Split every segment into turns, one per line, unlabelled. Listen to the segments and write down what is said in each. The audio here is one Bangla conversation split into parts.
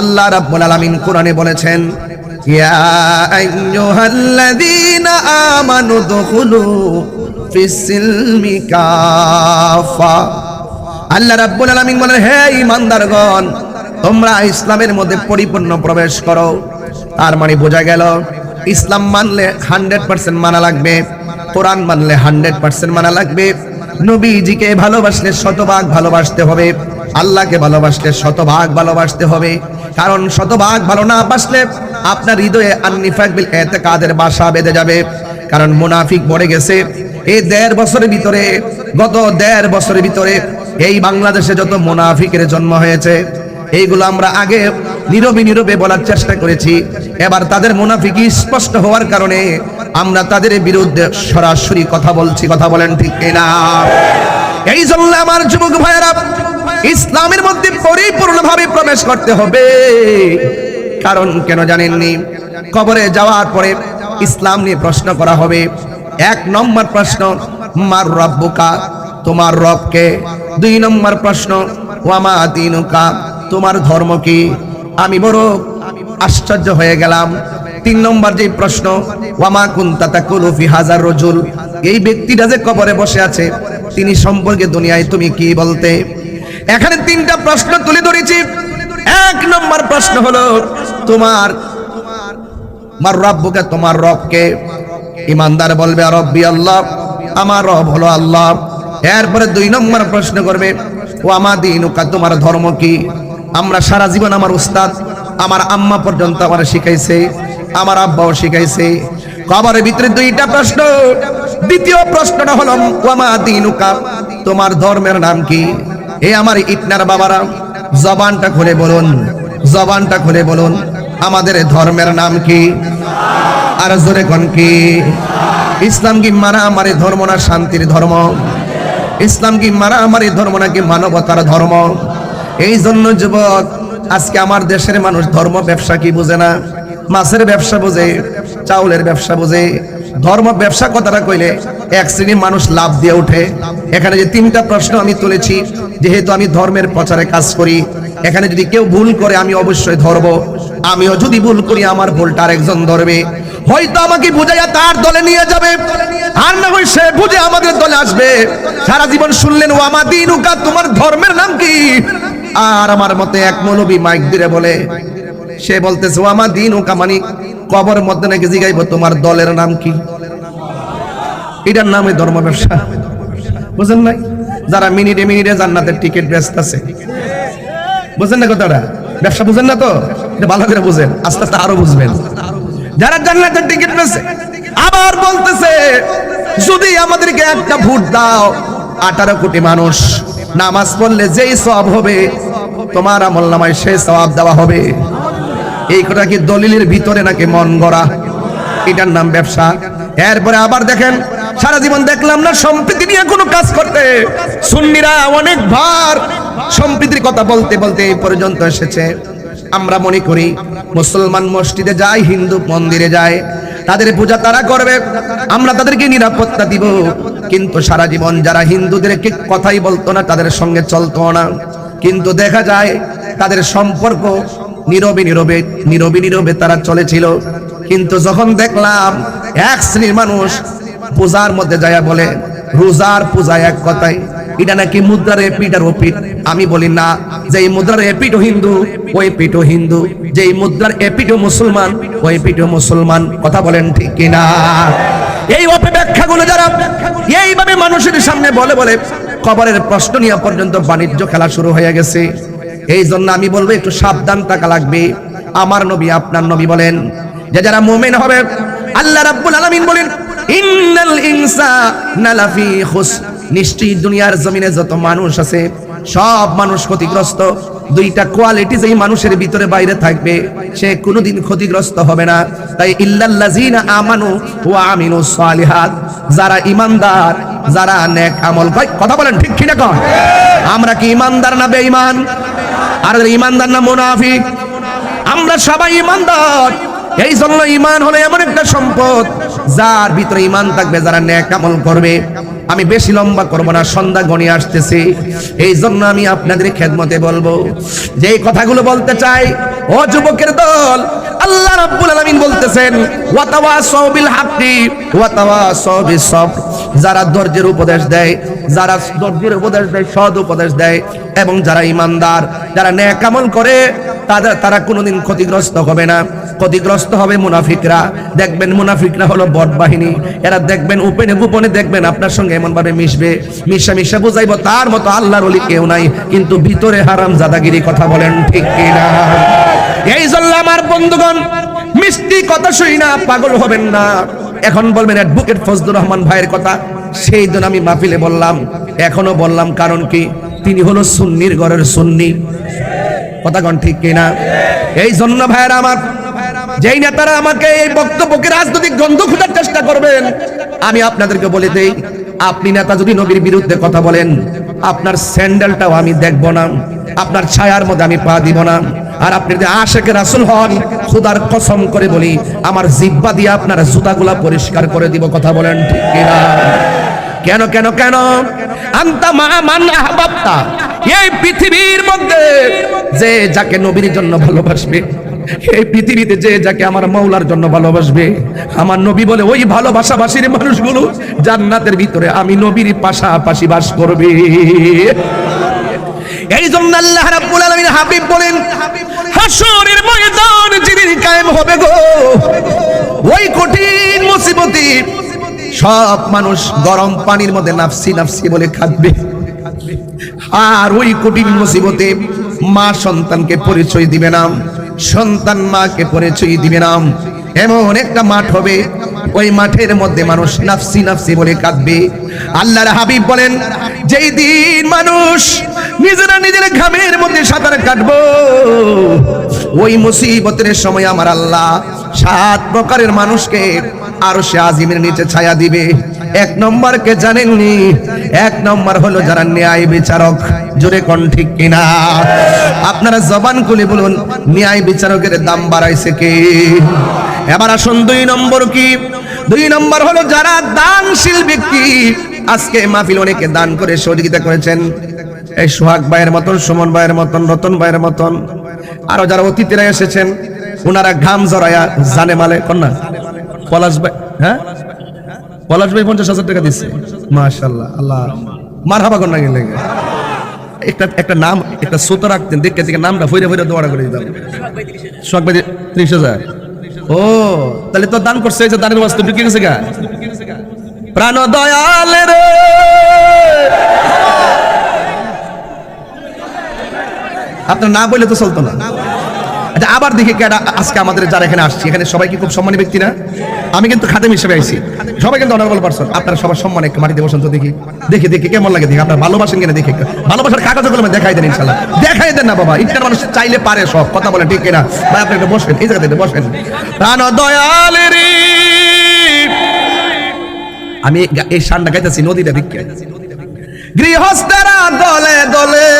আল্লাহ রাব্বুল আলামিন কোরআনে বলেছেন, ইয়া আইয়ুহাল্লাযীনা আমানু দুখুলু ফিস-সিলমি কাফা আল্লাহ রাব্বুল আলামিন বলেন, হে ঈমানদারগণ, তোমরা ইসলামের মধ্যে পরিপূর্ণ প্রবেশ করো। তার মানে বোঝা গেল, ইসলাম মানলে হান্ড্রেড পার্সেন্ট মানা লাগবে, কোরআন মানলে হান্ড্রেড পার্সেন্ট মানা লাগবে। নবীজিকে ভালোবাসলে শতভাগ ভালোবাসতে হবে। আল্লাহকে ভালোবাসলে শতভাগ ভালোবাসতে হবে। কারণ শতভাগ ভালো না বাসলে আপনার হৃদয়ে আন্নিফাক বিল এতেকাদের বাসা বেঁধে যাবে। কারণ মুনাফিক পড়ে গেছে। এই দেড় বছরের ভিতরে, গত দেড় বছরের ভিতরে এই বাংলাদেশে যত মুনাফিকের জন্ম হয়েছে, এইগুলো আমরা আগে নীরবে নীরবে বলার চেষ্টা করেছি। এবার তাদের মুনাফিকি স্পষ্ট হওয়ার কারণে আমরা তাদের বিরুদ্ধে সরাসরি কথা বলছি। কথা বলেন ঠিক কিনা? এই জন্য আমার যুবক ভাইয়েরা ইসলামের মধ্যে পরিপূর্ণভাবে প্রবেশ করতে হবে। কারণ কেন জানেননি? কবরে যাওয়ার পরে ইসলাম নিয়ে প্রশ্ন করা হবে। এক নম্বর প্রশ্ন, মার রব্বুকা, তোমার রবকে। দুই নম্বর প্রশ্ন, ওয়ামা দিনুকা, তোমার ধর্ম কি? আমি বড় আশ্চর্য হয়ে গেলাম। তিন নম্বর যে প্রশ্ন, ওয়ামা কুন্তা তাকুলু ফি হাজার রজুল, এই ব্যক্তিটা যে কবরে বসে আছে, তিনি সম্পর্কে দুনিয়ায় তুমি কি বলতে? এখানে তিনটা প্রশ্ন তুলে ধরেছি। এক নম্বর প্রশ্ন হলো, তোমার আমার রব্বকে, তোমার রবকে ইমানদার বলবে রব্বি আল্লাহ, আমার রব হলো আল্লাহ। এরপরে দুই নম্বর প্রশ্ন করবে, ও আমার দিন তোমার ধর্ম কি? আমরা সারা জীবন আমার উস্তাদ, আমার আম্মা পর্যন্ত আমার শিখাইছে, আমার আব্বাও শিখাইছে। কবরের ভিতরে দুইটা প্রশ্ন। দ্বিতীয় প্রশ্নটা হলো ওয়ামা দিনুকা, তোমার ধর্মের নাম কি? এ আমার ইটনার বাবারা, জবানটা খুলে বলুন, জবানটা খুলে বলুন, আমাদের ধর্মের নাম কি? আর জোরে কোন কি? ইসলাম কি মারামারি ধর্ম না শান্তির ধর্ম? ইসলাম কি মারামারি ধর্ম নাকি মানবতার ধর্ম? এই জন্য যুবক, আজকে আমার দেশের মানুষ ধর্ম ব্যবসা কি বুঝে না? মাছের ব্যবসা বোঝে চাউলের ব্যবসা বোঝে। ধর্ম ব্যবসা কথাটা কইলে এক শ্রেণির মানুষ লাভ দিয়ে ওঠে এখানে যে তিনটা প্রশ্ন আমি তুলেছি, যেহেতু আমি ধর্মের প্রচারে কাজ করি, এখানে যদি কেউ ভুল করে, আমি অবশ্যই ধরবো। আমিও যদি ভুল করি, আমার ভুলটা আরেকজন ধরবে। হয়তো আমাকে বুঝাইয়া তার দলে নিয়ে যাবে। আর না হয় সে বুঝে আমাদের দলে আসবে। সারা জীবন শুনলেন ও আমার দিন তোমার ধর্মের নাম কি? আর আমার মতে এক মৌলবী মাইক দিরে বলে সে বলতেছে, ও আমার দিন উকা মানে কবর মধ্যে নাকি জিগাইব, তোমার দলের নাম কি? এটার নামে ধর্ম ব্যবসা। বুঝেন নাই? যারা মিনিটে মিনিটে জান্নাতের টিকিট ব্যস্ত আছে। বুঝেন না কথাটা? ব্যবসা বুঝেন না তো? এটা ভালো করে বুঝেন। আস্তে আস্তে আরও বুঝবেন। যারা জান্নাতের টিকিট পেয়েছে আবার বলতেছে, যদি আমাদেরকে একটা ভোট দাও, আঠারো কোটি মানুষ, নামাজ পড়লে যেই সব হবে, তোমার আমল নামায় সেই সবাব দেওয়া হবে। এই কথা কি দলিলের ভিতরে নাকি মন গড়া? এটার নাম ব্যবসা। এরপরে আবার দেখেন, সারা জীবন দেখলাম না, সম্প্রীতি নিয়ে কোনো কাজ করতে। সুন্নিরা অনেক ভার। সম্প্রীতির কথা বলতে বলতে এই পর্যন্ত এসেছে। আমরা মনে করি, মুসলমান মসজিদে যায়, হিন্দু মন্দিরে যায়। তাদের পূজা তারা করবে। আমরা তাদেরকে নিরাপত্তা দিব। কিন্তু সারা জীবন যারা হিন্দুদেরকে কথাই বলতো না, তাদের সঙ্গে চলতো না। কিন্তু দেখা যায়, তাদের সম্পর্ক নীরবে নীরবে নীরবে নীরবে তারা চলেছিল। কিন্তু যখন দেখলাম এক শ্রেণির মানুষ পূজার মধ্যে যায় বলে, রোজার পূজা এক কথায়, এটা নাকি মুদ্রার এপিট আর ওপিট আমি বলি, না যে মুদ্রার এপিটও হিন্দু, ওই পিঠও হিন্দু। যে মুদ্রার এপিটও মুসলমান, ওই পিঠও মুসলমান। কথা বলেন ঠিক কিনা? এই অপব্যাখ্যাগুলো যারা এইভাবে মানুষের সামনে বলে বলে কবরের প্রশ্ন নিয়ে পর্যন্ত বাণিজ্য খেলা শুরু হয়ে গেছে। এই জন্য আমি বলব, একটু সাবধান থাকা লাগবে। আমার নবী, আপনার নবী বলেন, যে যারা মুমিন হবে, আল্লাহ রাব্বুল আলামিন বলেন, ইন্নাল ইনসানা লাফি খুস নিশ্চয়ই দুনিয়ার জমিনে যত মানুষ আছে, সব মানুষ ক্ষতিগ্রস্ত। দুইটা কোয়ালিটি যেই মানুষের ভিতরে বাইরে থাকবে, সে কোনোদিন ক্ষতিগ্রস্ত হবে না। তাই ইল্লাল্লাযিনা আমানু ওয়া আমিলুস সালিহাত, যারা ইমানদার যারা নেক আমল কথা বলেন ঠিক কি না আমরা কি ইমানদার না বেঈমান? আর ইমানদার না মুনাফিক? আমরা সবাই ইমানদার। এই জন্য ইমান হলো এমন একটা সম্পদ, যার ভিতরে ইমান থাকবে, যারা নেক আমল করবে। আমি বেশি লম্বা করব না, সন্ধ্যা গণিয়ে আসতেছি। এই জন্য আমি আপনাদের খেদমতে বলব যে কথাগুলো বলতে চাই, ও যুবকের দল, আল্লাহ রাব্বুল আলামিন বলতেছেন ওয়া ওয়াতাওয়াসাউ বিল হাক্কি, ওয়াতাওয়াসাউ বিস সবর। যারা ধৈর্যের উপদেশ দেয়, যারা ধৈর্যের উপদেশ দেয়, সৎ উপদেশ দেয়, এবং যারা ইমানদার, যারা ন্যাক আমল করে, তাদের তারা কোনোদিন ক্ষতিগ্রস্ত হবে না। ক্ষতিগ্রস্ত হবে মুনাফিকরা। দেখবেন মুনাফিকরা হলো বট বাহিনী। এরা দেখবেন উপেনে গোপনে দেখবেন আপনার সঙ্গে এমন ভাবে মিশবে। মিশা মিশা বুঝাইব, তার মতো আল্লাহর ওলি কেউ নাই। কিন্তু ভিতরে হারাম জাদাগিরি কথা বলেন ঠিক কিনা? এই জন্য আমার বন্ধুগণ, মিষ্টি কথা শুই না, পাগল হবেন না। এখন বলবেন, অ্যাডভোকেট ফজলুর রহমান ভাইয়ের কথা সেই দিন আমি মাহফিলে বললাম। এখনও বললাম, কারণ কি? তিনি হলো সুন্নির ঘরের সুন্নি। কথাগণ ঠিক কিনা? এই জন্য ভাইয়েরা আমার যেই নেতারা আমাকে এই বক্তব্যকে রাজনৈতিক গন্ধ খোঁজার চেষ্টা করবেন, আমি আপনাদেরকে বলে দেই, আপনি নেতা যদি নবীর বিরুদ্ধে কথা বলেন, আপনার স্যান্ডেলটাও আমি দেখব না, আপনার ছায়ার মধ্যে আমি পা দিব না। আর আপনি যদি আশেকে রাসুল হন, খুদার কসম করে বলি, আমার জিব্বা দিয়ে আপনার জুতাগুলা পরিষ্কার করে দিব, কথা বলেন ঠিক কিনা? কেন কেন কেন? আন্তা মা মান আহবাবতা। এই পৃথিবীর মধ্যে যে যাকে নবীর জন্য ভালোবাসবে এই পৃথিবীতে যে যাকে আমার মৌলার জন্য ভালোবাসবে, আমার নবী বলে ওই ভালোবাসাবাসীর মানুষগুলো জান্নাতের ভিতরে আমি নবীর পাশাপাশি বাস করবে। এই জন্য আল্লাহ রাব্বুল আলামিন হাবিব বলেন হাসরের ময়দান যেদিন কায়েম হবে গো, ওই কঠিন মুসিবতে সব মানুষ গরম পানির মধ্যে নাফসি নাফসি বলে খাবে আর ওই কঠিন মুসিবতে মা সন্তানকে পরিচয় দিবে না। সন্তান মাকে পরিচয় দিবে না। এমন একটা মাঠ হবে, ওই মাঠের মধ্যে মানুষ নাফসি নাফসি বলে কাঁদবে। আল্লাহর হাবিব বলেন, যেই দিন মানুষ নিজেরা নিজের ঘামের মধ্যে সাঁতার কাটবো, ওই মুসিবতের সময় আমার আল্লাহ সাত প্রকারের মানুষকে আরও সে আজিমের নিচে ছায়া দিবে। এক নম্বরকে জানেননি, এক নম্বর হলো যারা ন্যায় বিচারক। জোরে কোন ঠিক কিনা? আপনারা জবান খুলে বলুন, ন্যায় বিচারকের দাম বাড়াইছে কে? এবার আসুন দুই নম্বর কি? দুই নম্বর হলো যারা দানশীল ব্যক্তি, আজকে মাহফিল অনেকে দান করে সহযোগিতা করেছেন। এই সোহাগ ভাইয়ের মতন, সুমন ভাইয়ের মতন, রতন ভাইয়ের মতন, আরও যারা অতিথিরা এসেছেন ওনারা ঘাম জড়ায়া জানে মালে কন্যা পলাশ ভাই হ্যাঁ? পলাশ ভাই পঞ্চাশ হাজার টাকা দিচ্ছে। মাশাল্লাহ আল্লাহ মার হাবা কন্যা গেলে? একটা একটা নাম, একটা সুতো রাখতেন দেখতে দেখে নামটা ফইরে ফইরে দোয়ারা করে দিতাম। ত্রিশ হাজার। ও, তাহলে তো দান করছে দানের বস্তু ঢুকে গেছে গা। প্রাণ দয়াল রে। আপনার না বললে তো চলতো না। আচ্ছা আবার দেখি কেডা আজকে আমাদের যারা এখানে আসছি। এখানে সবাই কি খুব সম্মানী ব্যক্তি না? আমি কিন্তু খাদেম হিসেবে আইছি। সবাই কিন্তু অনারেবল পারসন আপনার সবার সম্মান একটু মাটিতে বসন্ত দেখি। দেখি দেখি, কেমন লাগে দেখি? আপনার ভালোবাসেন কিনা দেখি ভালোবাসার কাগজ কলমে দেখাই দেন ইনশাল্লাহ দেখাই দেন না বাবা, ইচ্ছার মানুষ চাইলে পারে সব। কথা বলে ঠিক কিনা? ভাই, আপনি একটু বসেন, এই জায়গাতে বসেন। প্রাণ দয়ালেরি আমি এই শানটা গাইতেছি নদীটা দিকে গৃহস্থেরা দলে দলে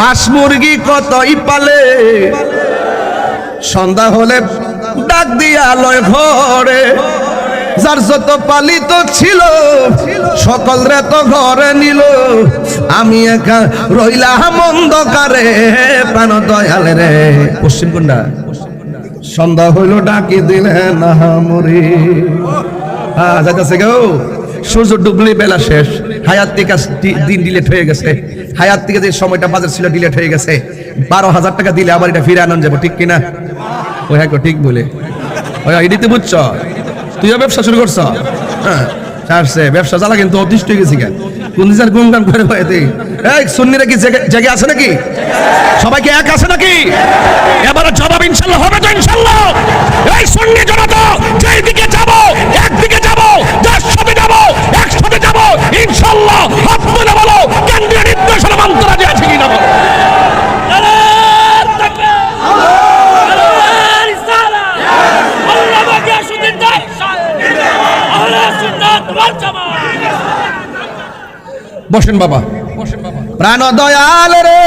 হাঁস মুরগি কতই পালে সন্ধ্যা হলে ডাক দিয়া লয় ঘরে। যার যত পালিত ছিল, সকল রে তো ঘরে নিল। আমি একা রইলাম অন্ধকারে, প্রাণ দয়ালে রে। পশ্চিম কোনটা সন্ধ্যা হইল, ডাকি দিলে না মরি হ্যাঁ যাইতেছে গো। সূর্য ডুবলি বেলা শেষ। হায়াত থেকে দিন ডিলেট হয়ে গেছে। হায়াত থেকে যে সময়টা বাজার ছিল ডিলেট হয়ে গেছে। বারো হাজার টাকা দিলে আবার এটা ফিরে আনন্দ যাব, ঠিক কিনা? ঠিক বলে। ওই বুঝছ? তুইও ব্যবসা শুরু করছ? হ্যাঁ ব্যবসা চালা কিন্তু অতিষ্ঠ গেছি কেন? কোন দিন গুনগান করে হয়েছে এই, সুন্নিরা কি জেগে আছে নাকি? সবাইকে এক আছে নাকি? এবারে জবাব ইনশাল্লাহ হবে তো ইনশাল্লাহ। এই সুন্নি জনতা, যেই দিকে যাব, একদিকে যাব যার সাথে যাব একসাথে যাব, ইনশাল্লাহ হাত তুলে বলো কেন্দ্রীয় নির্দেশনা মানতে রাজি আছে কিনা বলো বসেন বাবা। প্রাণ দয়াল রে।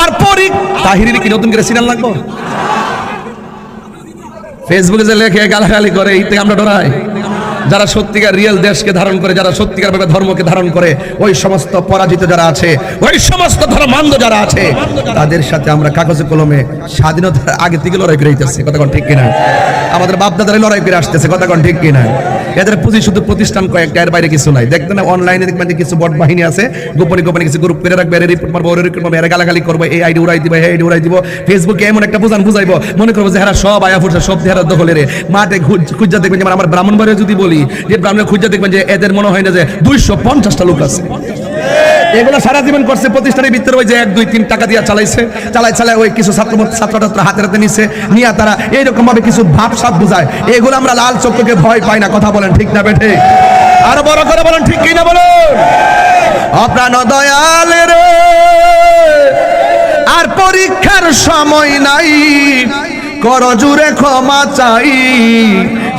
আর পরি তাহিরির কি নতুন করে সিরিয়াল লাগবো? ফেসবুকে যে লেখে গালাগালি করে থেকে আমরা ডরাই। যারা সত্যিকার রিয়েল দেশকে ধারণ করে, যারা সত্যিকার ভাবে ধর্মকে ধারণ করে, ওই সমস্ত পরাজিত যারা আছে, ওই সমস্ত ধর্মান্ধ যারা আছে, তাদের সাথে আমরা কাগজে কলমে স্বাধীনতার আগে থেকে লড়াই করে কথা ঠিক কিনা? আমাদের বাপদাদারে লড়াই করে আসতেছে। কথা কোন ঠিক কিনা? এদের পুঁজি শুধু প্রতিষ্ঠান কয়েকটা, এর বাইরে কিছু নাই। দেখবেন অনলাইনে দেখবেন যে কিছু বট বাহিনী আছে, গোপনে গোপনে কিছু গ্রুপ করে রাখবে এর রিপোর্ট মারবো রিপোর্ট মারবো এরা গালাগালি করব, এই আইডি উড়াই দিবে, এই আইডি উড়াই দিব ফেসবুকে এমন একটা বুঝান বুঝাইবো, মনে করব যে হ্যাঁ সব আয়া ফুটছে, সব দেহারা দখলে রে। মাঠে খুঁজা দেখবেন, যেমন আমার ব্রাহ্মণবাড়ি যদি বলি, যে ব্রাহ্মণে খুঁজা দেখবেন যে, এদের মনে হয় না যে, দুইশো পঞ্চাশটা লোক আছে। এগুলো সারা জীবন করছে, প্রতিষ্ঠানের ভিতরে ওই যে এক, দুই, তিন টাকা দিয়ে চালাইছে চালাই চালাই ওই কিছু ছাত্র ছাত্র ছাত্র হাতে হাতে নিছে, নিয়ে তারা এইরকম ভাবে কিছু ভাব সাপ বুঝায়। এগুলো আমরা লাল চক্ষুকে ভয় পাই না, কথা বলেন ঠিক না বেঠে? আর বড় করে বলেন ঠিক কি না বলুন? অপ্রাণ দয়াল রে, আর পরীক্ষার সময় নাই করজুরে ক্ষমা চাই।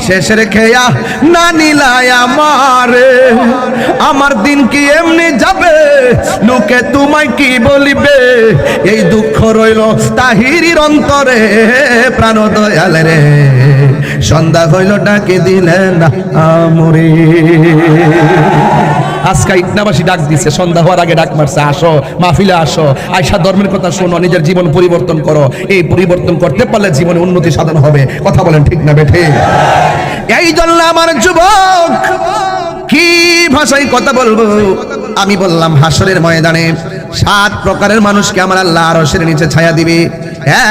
শেষের খেয়া না নিলায় আমারে। আমার দিন কি এমনি যাবে? লোকে তোমায় কি বলিবে? এই দুঃখ রইল তাহিরির অন্তরে প্রাণ দয়াল রে। সন্ধ্যা হইল ডাকে দিলেন আমরে। আজকে ইটনাবাসী ডাক দিছে, সন্ধ্যা হওয়ার আগে ডাক মারছে, আসো, মাহফিলে আসো। আয়সা ধর্মের কথা শোনো, নিজের জীবন পরিবর্তন করো। এই পরিবর্তন করতে পারলে জীবনে উন্নতি সাধন হবে। কথা বলেন ঠিক না বেঠে? এই জন্য আমার যুবক, কি ভাষায় কথা বলব? আমি বললাম, হাসরের ময়দানে সাত প্রকারের মানুষকে আমার আল্লাহ আরশের নিচে ছায়া দিবে।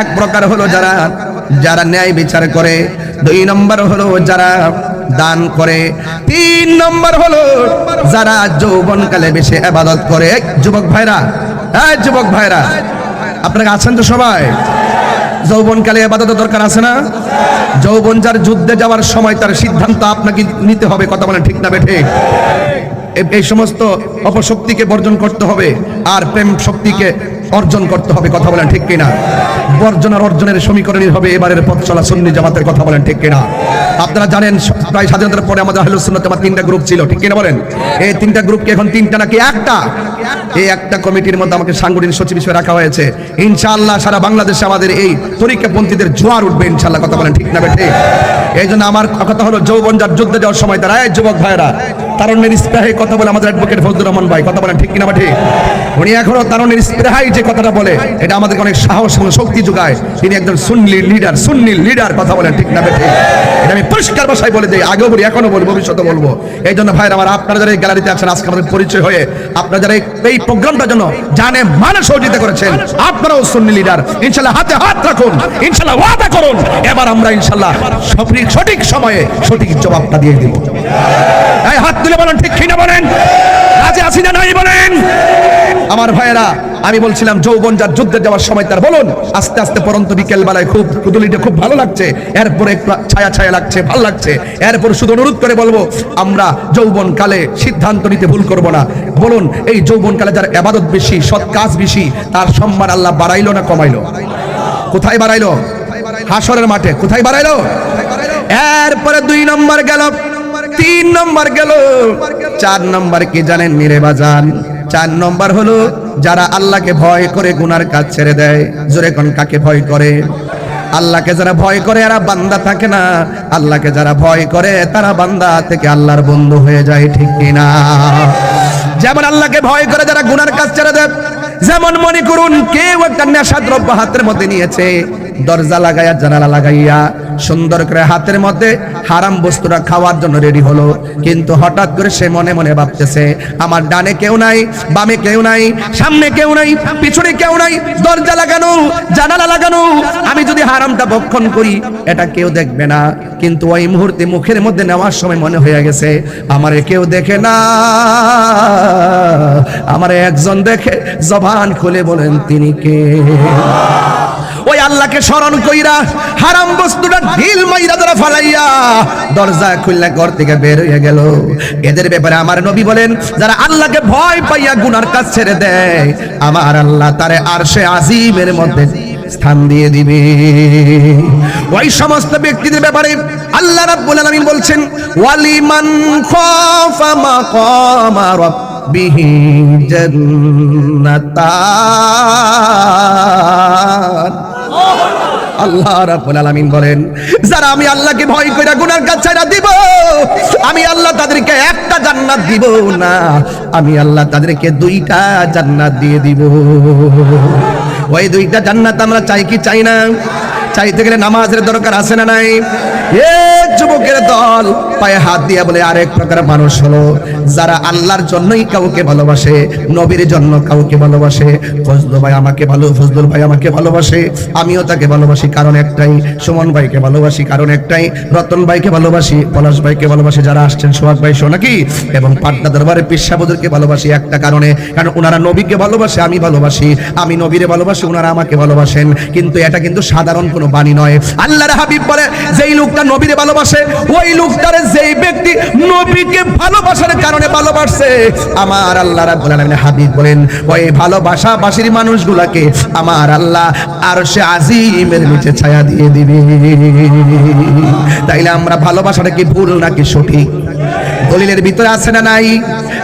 এক প্রকার হলো যারা যারা ন্যায় বিচার করে। দুই নম্বর হলো যারা দান করে। তিন নম্বর হলো, যারা যৌবনকালে বেশি আবাদত করে যুবক ভাইরা হ্যাঁ যুবক ভাইরা, আপনারা আছেন তো সবাই? যৌবনকালে আবাদতের দরকার আছে না? যৌবন যার যুদ্ধে যাওয়ার সময় তার সিদ্ধান্ত আপনাকে নিতে হবে, কথা বলেন ঠিক না বেঠে? এই সমস্ত অপশক্তিকে বর্জন করতে হবে, আর প্রেম শক্তিকে অর্জন করতে হবে, কথা বলেন ঠিক কিনা? বর্জন আর অর্জনের সমীকরণই হবে এবারের পথ চলা সুন্নি জামাতের কথা বলেন ঠিক কিনা? আপনারা জানেন, প্রায় স্বাধীনতার পরে আমাদের আহলুস সুন্নাত জামাত তিনটা গ্রুপ ছিল, ঠিক কিনা বলেন? এই তিনটা গ্রুপকে এখন তিনটা নাকি একটা? এই একটা কমিটির মধ্যে আমাকে সাংগঠনিক সচিব হিসেবে রাখা হয়েছে। ইনশাআল্লাহ সারা বাংলাদেশে আমাদের এই তরিকাপন্থীদের জোয়ার উঠবে, ইনশাআল্লাহ, কথা বলেন ঠিক না বেঠে? এই জন্য আমার কথা হলো যৌবন যার যুদ্ধে যাওয়ার সময় তারা, এই যুবক ভাইরা তারুণ্যের স্প্রেহে কথা বলে আমাদের অ্যাডভোকেট ফজলুর রহমান ভাই, কথা বলেন ঠিক কিনা বা ঠিক? উনি এখনও তারুণ্যের স্প্রেহাই যে কথাটা বলে, এটা আমাদেরকে অনেক সাহস এবং শক্তি যোগায়। তিনি একজন সুন্নি লিডার সুন্নি লিডার কথা বলেন ঠিক না বা ঠিক? এটা আমি পরিষ্কার ভাষায় বলে দিই, আগেও বলি, এখনও বলব ভবিষ্যতে বলব। এই জন্য ভাইরা আমার আপনারা যারা এই গ্যালারিতে আছেন, আজকে আমাদের পরিচয় হয়ে, আপনারা যারা এই- এই প্রোগ্রামটার জন্য জানে মানে সহযোগিতা করেছেন, আপনারাও সুন্নি লিডার ইনশাল্লাহ হাতে হাত রাখুন, ইনশাল্লাহ ওয়াদা করুন। এবার আমরা ইনশাল্লাহ সঠিক সঠিক সময়ে সঠিক জবাবটা দিয়ে দিব। হাত তুলে বলেন, ঠিক কিনা বলেন? রাজে আছি না নাই বলেন? আমার ভাইয়েরা, আমি বলছিলাম, যৌবন যার যুদ্ধে যাওয়ার সময় তার বলুন, আস্তে আস্তে পরন্ত বিকেল বেলায় খুব কুদুলিটা খুব ভালো লাগছে, এরপরে ছায়া ছায়া লাগছে, ভালো লাগছে, এরপর শুধু অনুরোধ করে বলব, আমরা যৌবন কালে সিদ্ধান্ত নিতে ভুল করব না। বলুন, এই যৌবন কালে যার আবাদত বেশি, সৎ কাজ বেশি, তার সম্মান আল্লাহ বাড়াইলো না কমাইলো? কোথায় বাড়াইলো? হাসরের মাঠে, কোথায় বাড়াইলো? এরপরে দুই নম্বর গেল। তিন নম্বর গেল। চার নম্বর কি জানেন নিরে বাজান? চার নম্বর হলো যারা আল্লাহকে ভয় করে গুনার কাজ ছেড়ে দেয়। জোরে কোন কাকে ভয় করে? আল্লাহকে যারা ভয় করে, এরা বান্দা থাকে না। আল্লাহকে যারা ভয় করে, তারা বান্দা থেকে আল্লাহর বন্ধু হয়ে যায়, ঠিক কিনা? যেমন আল্লাহকে ভয় করে যারা গুনার কাজ ছেড়ে দেয় যেমন মনে করুন কেউ একটা নেশা দ্রব্য হাতের মধ্যে নিয়েছে, দরজা লাগাইয়া, জানালা লাগাইয়া, সুন্দর করে হাতের মধ্যে হারাম বস্তুটা খাওয়ার জন্য রেডি হলো। কিন্তু হঠাৎ করে সে মনে মনে ভাবতেছে, আমার ডানে কেউ নাই, বামে কেউ নাই, সামনে কেউ নাই, পিছনে কেউ নাই, দরজা লাগানো, জানালা লাগানো, আমি যদি হারামটা ভক্ষণ করি, এটা কেউ দেখবে না। কিন্তু ওই মুহূর্তে মুখের মধ্যে নেওয়ার সময় মনে হয়ে গেছে, আমারে কেউ দেখে না, আমার একজন দেখে, জবান খুলে বলেন, তিনি কে? ওই আল্লাহকে স্মরণ কইরা হারাম বস্তুটা ঢিল মাইরা ধরা ফালাইয়া দরজা খুললা ঘর থেকে বের হয়ে গেল। এদের ব্যাপারে আমার নবী বলেন, যারা আল্লাহকে ভয় পাইয়া গুনার কাজ ছেড়ে দেয়, আমার আল্লাহ তারে আরশে আজিমের মধ্যে স্থান দিয়ে দিবে। ওই সমস্ত ব্যক্তিদের ব্যাপারে আল্লাহ রাব্বুল আলামিন বলছেন, ওয়ালিমান খাফা মাকামা রাব্বিহি জান্নাতান। আল্লাহ রাব্বুল আলামিন বলেন, যারা আমি আল্লাহকে ভয় করে গুনার কাজ ছাড়া দিব, আমি আল্লাহ তাদেরকে একটা জান্নাত দিব না, আমি আল্লাহ তাদেরকে দুইটা জান্নাত দিয়ে দিব। ওই দুইটা জান্নাত আমরা চাই কি চাই না? চাইতে গেলে নামাজের দরকার আছে না নাই? এ যুবকের দল পায়ে হাত দিয়া বলে, আরেক প্রকার মানুষ হলো যারা আল্লাহর জন্যই কাউকে ভালোবাসে, নবীর জন্য কাউকে ভালোবাসে। ফজলু ভাই আমাকে ভালো, ফজলুল ভাই আমাকে ভালোবাসে। আমিও তাকে ভালোবাসি, কারণ একটাই। সুমন ভাইকে ভালোবাসি, কারণ একটাই। রতন ভাইকে ভালোবাসি, পলাশ ভাইকে ভালোবাসি, যারা আসছেন সোহাগ ভাই নাকি? এবং পাটনা দরবারে পিসাবুদুরকে ভালোবাসি একটা কারণে, কারণ ওনারা নবীকে ভালোবাসে, আমি ভালোবাসি। আমি নবীরে ভালোবাসি ওনারা আমাকে ভালোবাসেন। কিন্তু এটা কিন্তু সাধারণ কোনো বাণী নয়। আল্লাহর হাবিব বলে, যেই লোকটা নবীরে ভালোবাসে ওই লোকটারে যেই ব্যক্তি নবীকে ভালোবাসার কারণে ভালোবাসে, আমার আল্লাহ রাব্বুল আলামিন হাবিব বলেন, ওই ভালোবাসা বাসির মানুষগুলাকে আমার আল্লাহ আর সে আজিমের নিচে ছায়া দিয়ে দিবে। তাইলে আমরা ভালোবাসাটা কি ভুল নাকি সঠিক? দলিলের ভিতরে আছে না নাই?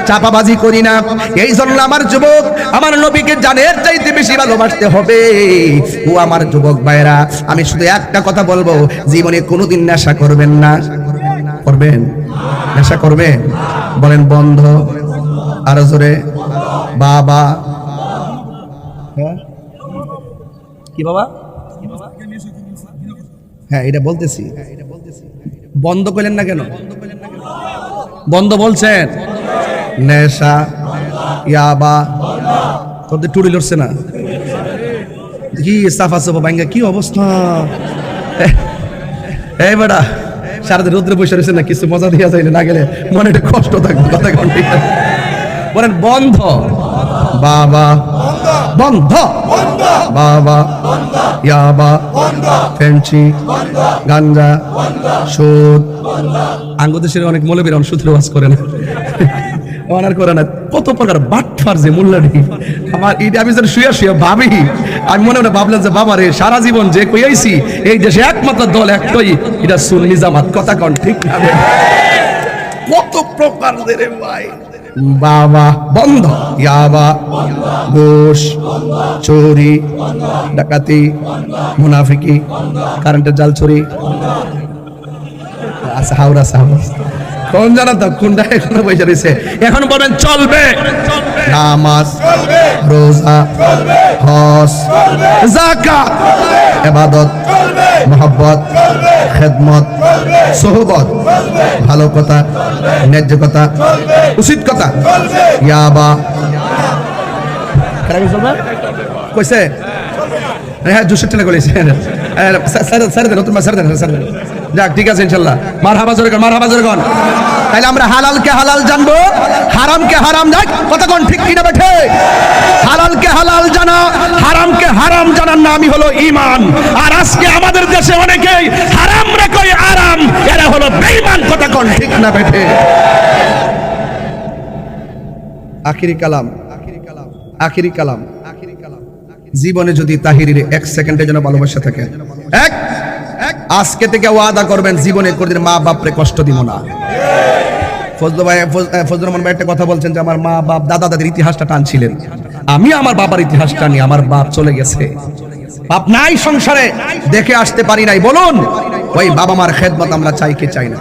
চাপাবাজি করি না। এই জন্য আমার যুবক আমার নবীকে জানের চাইতে বেশি ভালোবাসতে হবে। ও আমার যুবক ভাইরা আমি শুধু একটা কথা বলব জীবনে কোনোদিন নেশা করবেন না। করবেন? নেশা করবেন? বলেন বন্ধ। আর জোরে। বাবা। হ্যাঁ? কি বাবা? হ্যাঁ এটা বলতেছি। বন্ধ করলেন না কেন? বন্ধ বলছেন। নেশা, ইয়াবা তোদের টুরি লড়ছে না। কি সাফা সাফা ভাঙ্গা কি অবস্থা? এই বেটা, সারাদিন রোদ্রে বসে রয়েছে না, কিছু মজা দিয়া যাইলে না গেলে মনে একটা কষ্ট থাকবে, কথা ঠিক? বলেন, বন্ধ। বাবা। বন্ধ। বাবা। ইয়াবা। ফেন্সি গাঞ্জা। সুদ। আঙ্গ দেশের অনেক মৌলবীরা সুদের ওয়াজ করে না অনার করে না কত প্রকার বাটফার যে মূল্যানি আমার এটা আমি যেন শুয়ে শুয়ে ভাবি আমি মনে মনে ভাবলাম যে বাবা রে সারা জীবন যে কইয়াইছি এই দেশে একমাত্র দল একটাই। এটা সুন্নি জামাত কথা কন ঠিক না কত প্রকার রে ভাই। বাবা বন্ধ। ইয়াবা ঘুষ চোরি ডাকাতি মুনাফিকি কারেন্টের জাল চুরি। আচ্ছা হাওড়া সাহাবা কোন জানা কোনটা এখনও রয়েছে? চলবে। নামাজ রোজা হজ জাকাত এবাদত মোহব্বত খেদমত সোহবত ভালো কথা ন্যায্য কথা উচিত কথা। ইয়াবা। কইছে হ্যাঁ করেছে স্যার দেন নতুন স্যার দেন স্যার দেন। যাক, ঠিক আছে, ইনশাল্লাহ। মার হাবা জোরে মার হাবা জোরে তাইলে আমরা হালালকে হালাল জানব, হারামকে হারাম যাক, কতক্ষণ ঠিক কিনা বেঠে? হালালকে হালাল জানা, হারামকে হারাম জানার নামই হলো ইমান আর আজকে আমাদের দেশে অনেকেই হারাম রে কই আরাম, এরা হলো বেঈমান, কতক্ষণ ঠিক না বেঠে? আখিরি কালাম আখিরি কালাম আখিরি কালাম আখিরি কালাম। জীবনে যদি তাহিরির এক সেকেন্ডের জন্য ভালোবাসা থাকে, এক আজকে থেকে ওয়াদা করবেন, জীবনে কোনদিন মা বাপরে কষ্ট দিব না। কথা বলছেন যে, আমার মা বাপ, দাদা ইতিহাসটা টানছিলেন। আমি আমার বাবার টানি আমার বাপ চলে গেছে। বাপ নাই সংসারে, দেখে আসতে পারি নাই। বলুন, ওই বাবা মার খেদমত আমরা চাই কি চাই না?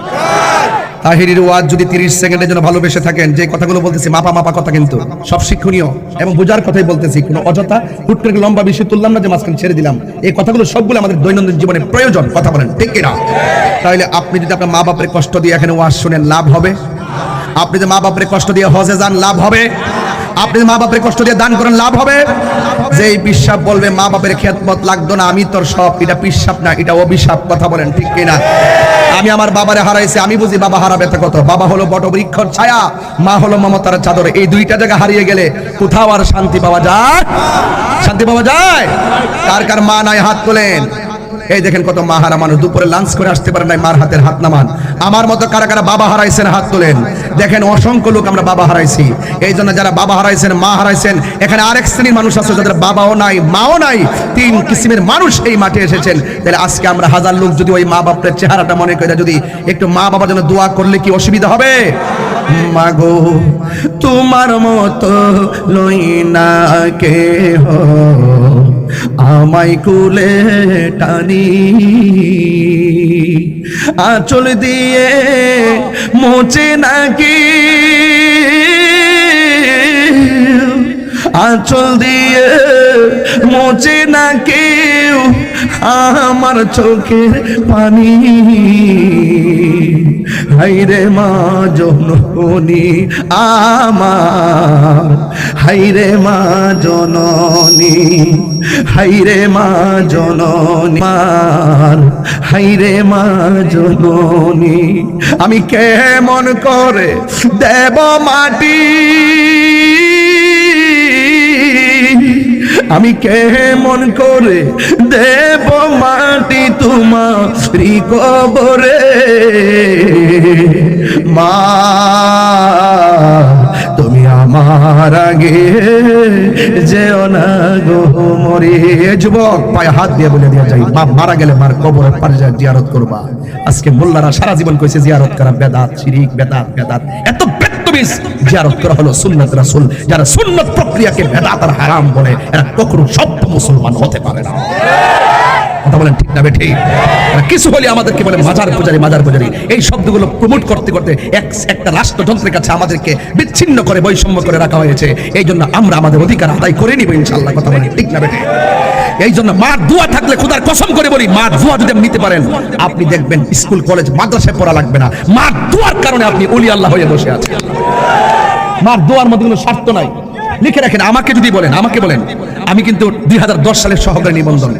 তাহিরির ওয়াজ যদি তিরিশ সেকেন্ডের জন্য ভালোবেসে থাকেন, যে কথাগুলো বলতেছি, মাপা মাপা কথা কিন্তু। সব শিক্ষণীয় এবং বোঝার কথাই বলতেছি, কোনো অযথা হুট করে লম্বা বেশি তুললাম না যে মাঝখানে ছেড়ে দিলাম। এই কথাগুলো সবগুলো আমাদের দৈনন্দিন জীবনে প্রয়োজন, কথা বলেন, ঠিক কিনা তাহলে আপনি যদি আপনার মা বাপের কষ্ট দিয়ে এখানে ওয়াজ শুনেন, লাভ হবে? আপনি যদি মা বাপের কষ্ট দিয়ে হজে যান, লাভ হবে? আপনি মা বাপের কষ্ট দিয়ে দান করেন, লাভ হবে। যে পিসাব বলবে, মা বাপের খেদমত লাগতো না, আমি তোর সব, এটা পিসাব না, এটা অভিশাপ, কথা বলেন ঠিক কিনা? আমি আমার বাবারে হারাইছি, আমি বুঝি বাবা হারাবে তো কত। বাবা হলো বটবৃক্ষর ছায়া, মা হলো মমতার চাদর। এই দুইটা জায়গা হারিয়ে গেলে কোথাও আর শান্তি পাওয়া যায়? শান্তি পাওয়া যায়? কার কার মা নাই হাত তোলেন? এই দেখেন কত মা হারা মানুষ, দুপুরে লাঞ্চ করে আসতে পারে নাই মার হাতের হাত নামান। আমার মতো কারা কারা বাবা হারাইছেন হাত তোলেন? দেখেন অসংখ্য লোক আমরা বাবা হারাইছি। এই জন্য যারা বাবা হারাইছেন, মা হারাইছেন, এখানে আরেক শ্রেণির মানুষ আছে যাদের বাবাও নাই, মাও নাই, তিন কিসিমের মানুষ এই মাঠে এসেছেন। তাহলে আজকে আমরা হাজার লোক যদি ওই মা বাপের চেহারাটা মনে করে যদি একটু মা বাবার জন্য দোয়া করলে কি অসুবিধা হবে? মাগো, তোমার মতো লই না কে আমায় কুলে টানি। আঁচল দিয়ে মোচে নাকি? আঁচল দিয়ে মোচে না আমার চোখের পানি। হাইরে মা জননী আমার, হাইরে মা জননী, হাইরে মা জননী হাইরে মা জননী। আমি কেমন করে দেব মাটি? আমি কেমন করে দেব মাটি তোমারি কবরে। মা তুমি আমার আগে যেও না গো মরে। যুবক, পায়ে হাত দিয়ে বলে দিয়া যাই বাপ মারা গেলে মার কবরের পারে যা জিয়ারত করবা। আজকে মোল্লারা সারা জীবন কইছে, জিয়ারত করা বেদাত, শিরিক, বেদাত বেদাত। এত বেত্তবিস জিয়ারত করা হলো সুন্নাত রাসূল, যারা সুন্নাত প্রক্রিয়াকে বেদাত আর হারাম বলে, এরা কখনো সভ্য মুসলমান হতে পারে না। কথা বলেন ঠিক না বেঠি? কিছু হলে আমাদেরকে বলে মাজার পূজারি মাজার পূজারি। এই শব্দগুলো প্রমোট করতে করতে এক, একটা রাষ্ট্রযন্ত্রের কাছে আমাদেরকে বিচ্ছিন্ন করে বৈষম্য করে রাখা হয়েছে। এই জন্য আমরা আমাদের অধিকার আদায় করে নিব ইনশাল্লাহ কথা বলেন ঠিক না বেঠি? এই জন্য মার দোয়া থাকলে খোদার কসম করে বলি মার দোয়া যদি আপনি নিতে পারেন, আপনি দেখবেন স্কুল, কলেজ, মাদ্রাসায় পড়া লাগবে না। মার দোয়ার কারণে আপনি অলি আল্লাহ হয়ে বসে আছেন। মার দোয়ার মধ্যে কোনো স্বার্থ নাই। লিখে রাখেন, আমাকে যদি বলেন, আমাকে বলেন। আমি কিন্তু দুই হাজার দশ সালের সহকারী নিবন্ধন।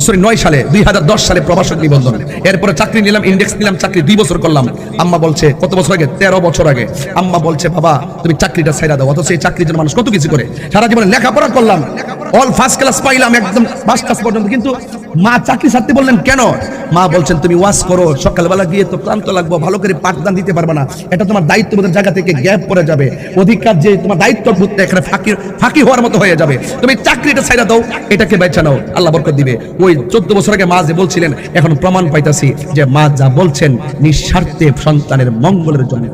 সরি, নয় সালে, দুই হাজার দশ সালে প্রবাসক নিবন্ধন। এরপরে চাকরি নিলাম ইন্ডেক্স নিলাম, চাকরি দুই বছর করলাম। আম্মা বলছে, কত বছর আগে? তেরো বছর আগে। আম্মা বলছে, বাবা, তুমি চাকরিটা ছাইরা দাও, অথচ এই চাকরির জন্য মানুষ কত কিছু করে? সারা জীবনে লেখাপড়া করলাম। অল ফার্স্ট ক্লাস পাইলাম একদম ফার্স্ট ক্লাস পর্যন্ত। কিন্তু মা চাকরি ছাড়তে বললেন, কেন? মা বলছেন, তুমি ওয়াশ করো, সকালবেলা গিয়ে তো ক্লান্ত লাগবো, ভালো করে পাঠদান দিতে পারবে না। এটা তোমার দায়িত্ববোধের জায়গা থেকে গ্যাপ পড়ে যাবে। অধিকার যে তোমার দায়িত্ব বুঝতে এখানে ফাঁকি ফাঁকি হওয়ার মতো হয়ে যাবে। তুমি চাকরিটা ছাইরা দাও, এটাকে বেছে নাও, আল্লাহ বরকত দিবে। ওই চোদ্দ বছর আগে মা যে বলছিলেন, এখন প্রমাণ পাইতাছি যে মা যা বলছেন, নিঃস্বার্থে সন্তানের মঙ্গলের জন্য।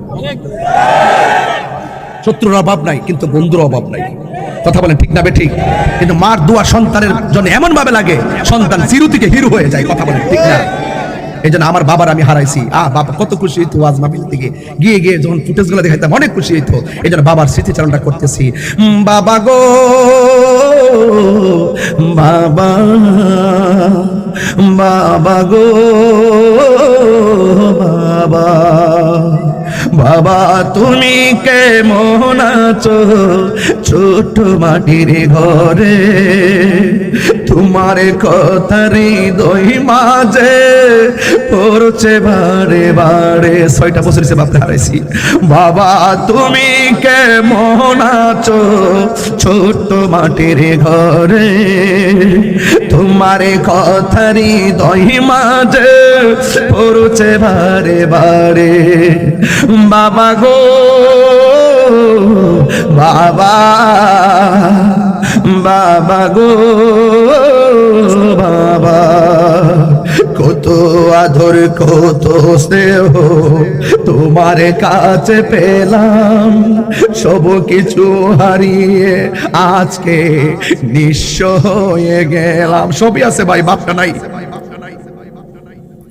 শত্রুর অভাব নাই, কিন্তু বন্ধুর অভাব নাই। কথা বলেন ঠিক না ঠিক? কিন্তু মার দোয়া সন্তানের জন্য এমন ভাবে লাগে, সন্তান চিরু থেকে হিরো হয়ে যায়, কথা বলেন ঠিক না? এই জন্য আমার বাবার আমি হারাইছি। আহ বাবা, কত খুশি হইতো আজ মাহফিল থেকে। গিয়ে গিয়ে যখন ফুটেজগুলো দেখাইতাম, অনেক খুশি হইতো। এই জন্য বাবার স্মৃতিচারণটা করতেছি। বাবা গো, বাবা বাবা গো, বাবা। বাবা, তুমি কেমন আছো? ছোট মাটির ঘরে। তোমার কথার দই মাঝে পড়ছে বারে বারে। ছয়টা বছর হিসেবে আপনি হারাইছি। বাবা, তুমি কেমন আছো? ছোট মাটির ঘরে। তোমার কথারি দই মাঝে পড়ছে বারে বারে। বাবা গো, বাবা বাবা গো, বাবা। কত আদর, কত স্নেহ তোমার কাছে পেলাম। সব কিছু হারিয়ে আজকে নিঃস্ব হয়ে গেলাম। সবই আছে ভাই, বাপটা নাই।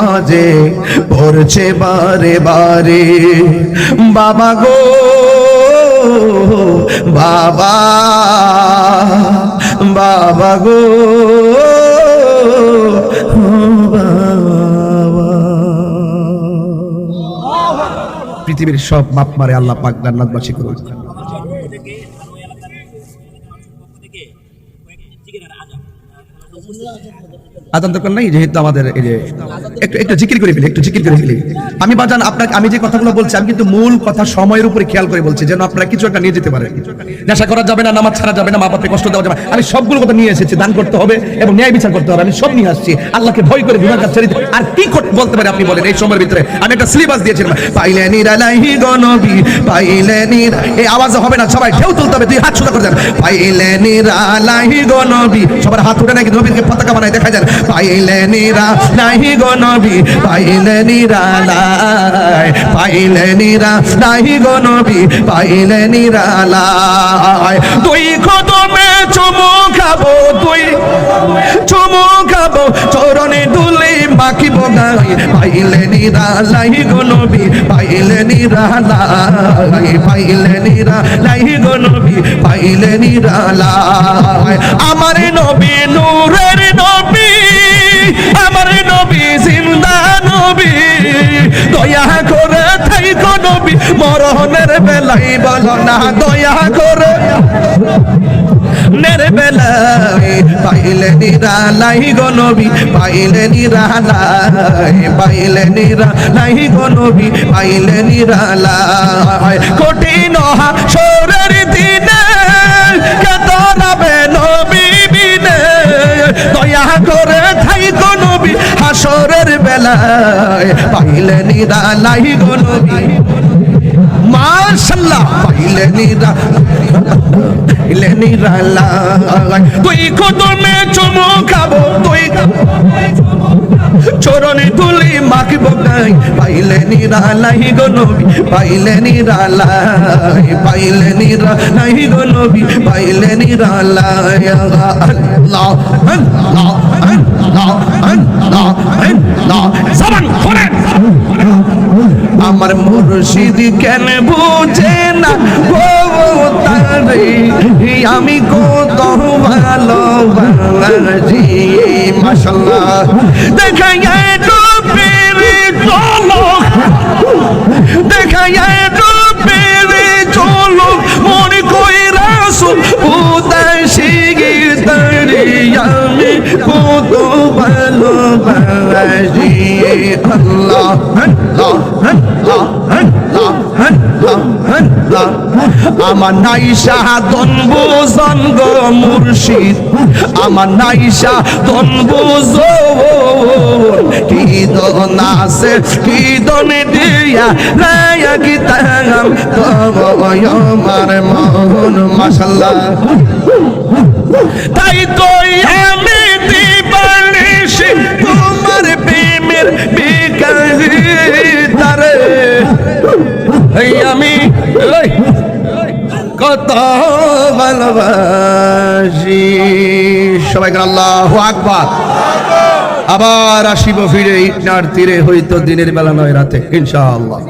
মাঝে পড়ছে বারে বারে। বাবা গো, বাবা বাবা গো পৃথিবীর সব মাপ মারে আল্লাহ পাক জান্নাতবাসী করুন।
থেকে
আদান দরকার নাই, যেহেতু আমাদের এই যে একটু একটু জিকির করে ফেলি, একটু জিকির করে ফেলি। আমি বাজান, আপনাকে আমি যে কথাগুলো বলছি, আমি কিন্তু মূল কথা সময়ের উপরে খেয়াল করে বলছি, যেন আপনারা কিছু একটা নিয়ে যেতে পারেন নেশা করা যাবে না, নামাজ ছাড়া যাবে না মা বাপকে কষ্ট দেওয়া যাবে আমি সবগুলো কথা নিয়ে এসেছি, দান করতে হবে এবং ন্যায় বিচার করতে হবে। আমি সব নিয়ে আসছি। আল্লাহকে ভয় করে কাজ ছেড়ে আর কি বলতে পারে আপনি বলেন এই সময়ের ভিতরে? আমি একটা সিলেবাস দিয়েছিলাম। পাইলে নিরালাহি গনবি পাইলে নির এই আওয়াজ হবে না, সবাই ঢেউ তুলতে হবে তুই হাত সোজা করে দেন। পাইলে নিরালাহি গনবি সবার হাত উঠে নাকি নবীকে পতাকা বানায় দেখা যায় পাইলে নিরা নাহি গনবি পাইলে নিরালাই পাইলে নিরা নাহি গনবি পাইলে নিরালাই তুই কদমে চুমু খাব তুই, চুমু খাব, চরণে দুলে মাখিব গাই। পাইলে নিরালাই গনবি পাইলে নিরালাই পাইলে নিরালাই গনবি পাইলে নিরালাই আমার নবী, নূরের নবী আমার নবী, জিন্দা নবী, দয়া করে থাইকো নবী, মরণের বেলাই বলো না, দয়া করে। নের বেলায় পাইলে নিরালাই গো নবী, পাইলে নিরালাই পাইলে নিরালাই গো নবী, পাইলে নিরালাই। কঠিন হাসরের দিনে কেতরাবে নবী বিনে, দয়া করে থাই নবী হাসরের বেলায় পাইলে নিরালাই গো নবী। মাশাল্লাহ পাইলে নিরা পাইলে নিরালাই তুই কদমে চুমু খাব তুই চরণে তুলি মাখিব গাই পাইলে নিরালাই গো নবী পাইলে নিরালাই পাইলে নিরালাই গো নবী পাইলে নিরালাই আল্লাহ আল্লাহ আল্লাহ আল্লাহ আল্লাহ জবান খোলেন আমার মুর্শিদ কেন বুঝে না? আমি কত ভালোবাসি মাশাল্লাহ দেখা যায় ডুবেরে চলো। দেখা যায় ডুবেরে চলো। মনে কইরা সু উদাসী তারে আমি কত আমার নাইশা দন বুজন গো মুর্শিদ। আমার নাইশা দন বুজন কি দন আছে কি দন দিয়া রায়া কি তাগাম তো আমার মন মাশাল্লাহ তাই তো আমি দিবানিশি তোমার প্রেমের তারে। আমি কত ভালোবাসি। সবাই আল্লাহ আকবার। আবার আসিব ফিরে, ইটনার তীরে হইতো দিনের বেলা নয়, রাতে, ইনশাআল্লাহ।